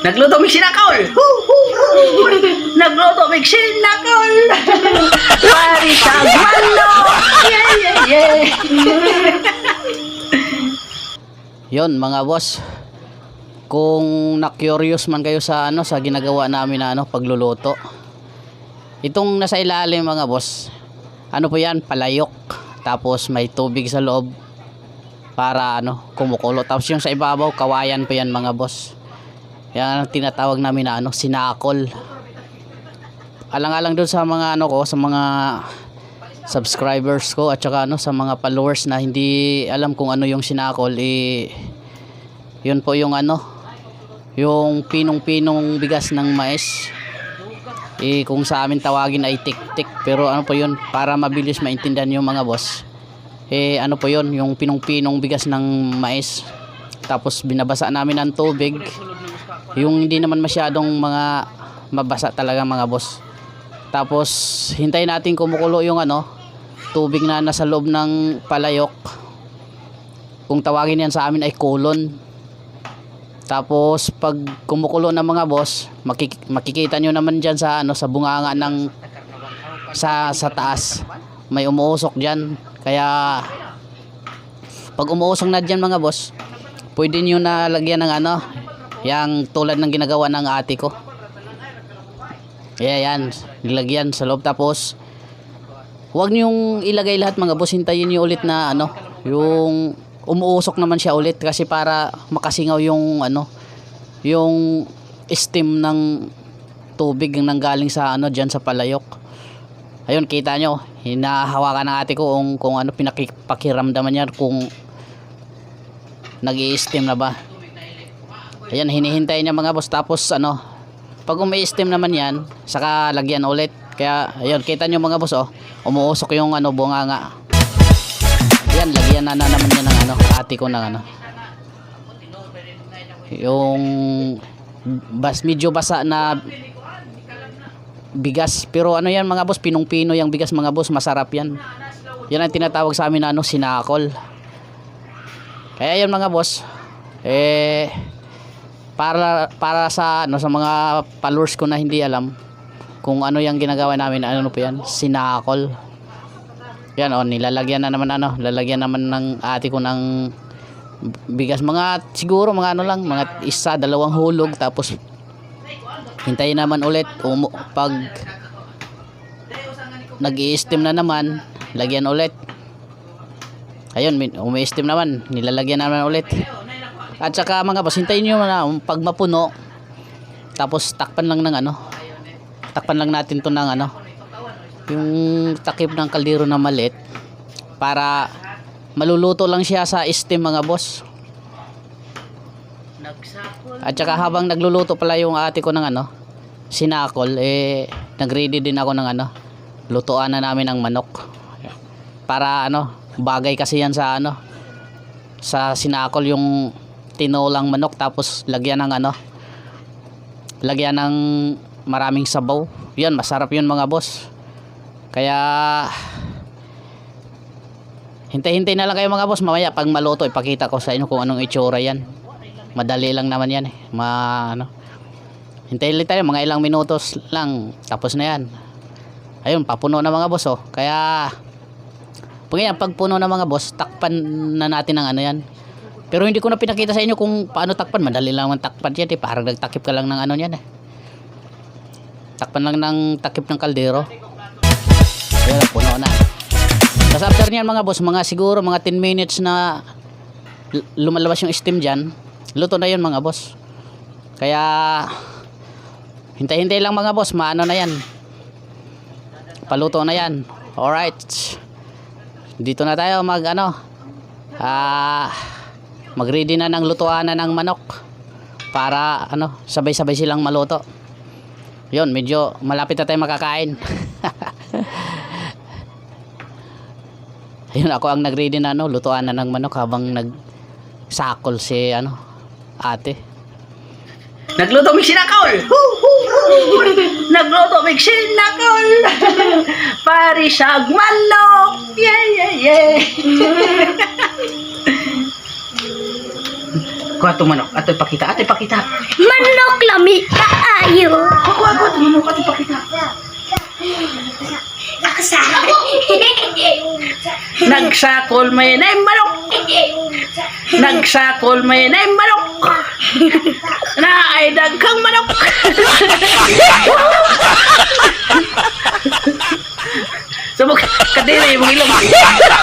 Nagluto mig sinakaw. Nagluto mig sinakaw. Pari sa mano. Yeah, yeah, yeah. Yon mga boss. Kung na-curious man kayo sa ano sa ginagawa namin na ano pagluluto. Itong nasa ilalim mga boss. Ano po 'yan? Palayok. Tapos may tubig sa loob para ano kumukulo. Tapos yung sa ibabaw kawayan po 'yan mga boss. Yan ang tinatawag namin na ano sinakol. Alang-alang doon sa mga ano ko, sa mga subscribers ko at saka ano sa mga followers na hindi alam kung ano yung sinakol eh yun po yung ano yung pinong-pinong bigas ng mais. Eh kung sa amin tawagin ay tik-tik pero ano po yun para mabilis maintindihan yung mga boss eh ano po yun yung pinong-pinong bigas ng mais. Tapos binabasa namin ng tubig yung hindi naman masyadong mga mabasa talaga mga boss. Tapos hintayin natin kumukulo yung ano tubig na nasa loob ng palayok. Kung tawagin yan sa amin ay kulon. Tapos pag kumukulo ng mga boss makik- makikita nyo naman dyan sa ano sa bunganga ng sa sa taas. May umuusok dyan. Kaya pag umuusok na dyan mga boss pwede nyo na lagyan ng ano yang tulad ng ginagawa ng ate ko. Kaya yan. Nilagyan sa loob. Tapos Huwag niyong ilagay lahat mga boss, hintayin niyo ulit na ano, yung umuusok naman siya ulit kasi para makasingaw yung ano, yung steam ng tubig nang galing sa ano diyan sa palayok. Ayun, kita nyo, hinahawakan ng ate ko kung, kung ano pinakipakiramdaman niya kung nag steam na ba. Ayan, hinihintay niya mga boss tapos ano, pag umi-steam naman yan, saka lagyan ulit. Kaya, ayun, kita nyo mga boss, oh, umuusok yung ano, bunganga. Yan, lagyan na, na naman yan ng ano, ate ko ng ano. Yung bas, medyo basa na bigas. Pero ano yan mga boss, pinong-pino yung bigas mga boss, masarap yan. Yan ang tinatawag sa amin na ano, sinakol. Kaya yun mga boss, eh, para para sa ano sa mga followers ko na hindi alam kung ano yung ginagawa namin ano po yan sinakol. Yan oh nilalagyan na naman ano lalagyan naman ng ate ko ng bigas. Mga siguro mga ano lang mga isa dalawang hulog tapos hintayin naman ulit umu, pag nag steam na naman lagyan ulit. Ayun umi-steam naman nilalagyan naman ulit at saka mga boss, hintayin nyo na pag mapuno, tapos takpan lang ng ano, takpan lang natin to ng ano, yung takip ng kaldero na malit, para maluluto lang siya sa steam mga boss. At saka habang nagluluto pala yung ate ko ng ano, sinakol, eh, nagready din ako ng ano, lutuan na namin ng manok. Para ano, bagay kasi yan sa ano, sa sinakol yung tinolang manok tapos lagyan ng ano lagyan ng maraming sabaw. Yan masarap yun mga boss. Kaya hintay-hintay na lang kayo mga boss. Mamaya pag maluto ipakita ko sa inyo kung anong itsura yan. Madali lang naman yan eh. Ma, ano. Hintayin lang tayo mga ilang minutos lang tapos na yan. Ayun papuno na mga boss oh. Kaya pag yan pagpuno na mga boss takpan na natin ng ano yan pero hindi ko na pinakita sa inyo kung paano takpan. Madali lang ang takpan yan eh. Parang nagtakip ka lang ng ano yan eh. Takpan lang ng takip ng kaldero. Pero puno na. Tapos after niyan mga boss, mga siguro mga 10 minutes na lumalabas yung steam dyan, luto na yun mga boss. Kaya hintay-hintay lang mga boss, maano na yan. Paluto na yan. Alright. Dito na tayo mag ano. Ah... magready na ng lutuan na ng manok para ano sabay-sabay silang maluto yun medyo malapit na tayo makakain ayun ako ang nagready na ano lutuan na ng manok habang nagsakol si ano ate Nagluto mig sinakaw. Nagluto mig sinakaw. Pari sa manok. Yeah, yeah, yeah. Kuha ito manok. Ato ipakita. Ato ipakita. Manok lami kaayo. Kuha, kuha ito manok. Ato ipakita. Ako sa Nagsakol may na manok. Nagsakol may na manok. Na ay dagkang manok. Subok kadiri mong ilong.